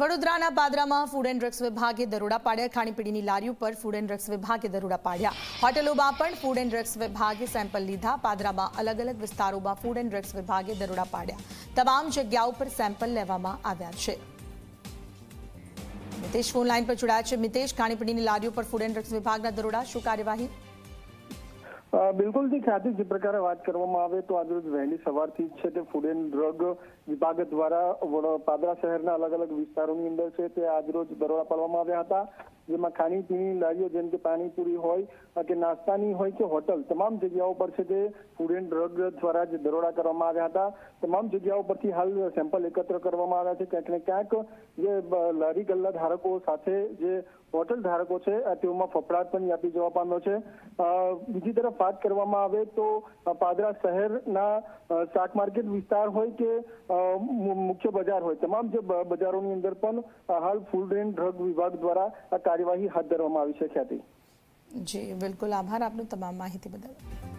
વડોદરાના પાદરામાં food and drugs વિભાગે દરોડા પાડ્યા. ખાણીપીણીની લારીઓ પર ફૂડ એન્ડ ડ્રગ્સ વિભાગે દરોડા પાડ્યા. હોટલોમાં પણ ફૂડ એન્ડ ડ્રગ્સ વિભાગે સેમ્પલ લીધા. પાદરામાં અલગ અલગ વિસ્તારોમાં ફૂડ એન્ડ ડ્રગ્સ વિભાગે દરોડા પાડ્યા. તમામ જગ્યાઓ પર સેમ્પલ લેવામાં આવ્યા છે. મિતેશ ફોન લાઈન પર જોડાયા છે. મિતેશ, ખાણીપીણીની લારીઓ પર ફૂડ એન્ડ ડ્રગ્સ વિભાગના દરોડા. શું કાર્યવાહી? બિલકુલ જી, ખ્યાતિ જે પ્રકારે વાત કરવામાં આવે તો આજરોજ વહેલી સવારથી જ છે તે ફૂડ એન્ડ ડ્રગ વિભાગ દ્વારા પાદરા શહેરના અલગ અલગ વિસ્તારોની અંદર છે તે આજરોજ દરોડા પાડવામાં આવ્યા હતા. જેમાં ખાણી પીણી, લારીઓ જેમ કે પાણીપુરી હોય કે નાસ્તાની હોય કે હોટલ, તમામ જગ્યાઓ પર છે તે ફૂડ એન્ડ ડ્રગ દ્વારા જે દરોડા કરવામાં આવ્યા હતા. તમામ જગ્યાઓ પરથી હાલ સેમ્પલ એકત્ર કરવામાં આવ્યા છે. ક્યાંક ને ક્યાંક જે લારી ગલ્લા ધારકો સાથે જે હોટલ ધારકો છે તેઓમાં ફફડાટ પણ વ્યાપી જવા પામ્યો છે. બીજી તરફ વાત કરવામાં આવે તો પાદરા શહેરના શાક માર્કેટ વિસ્તાર હોય કે મુખ્ય બજાર હોય, તમામ જે બજારોની અંદર પણ હાલ ફૂડ એન્ડ ડ્રગ વિભાગ દ્વારા કાર્યવાહી હાથ ધરવામાં આવી છે ખ્યાતિ. જી બિલકુલ. આભાર આપનો તમામ માહિતી બદલ.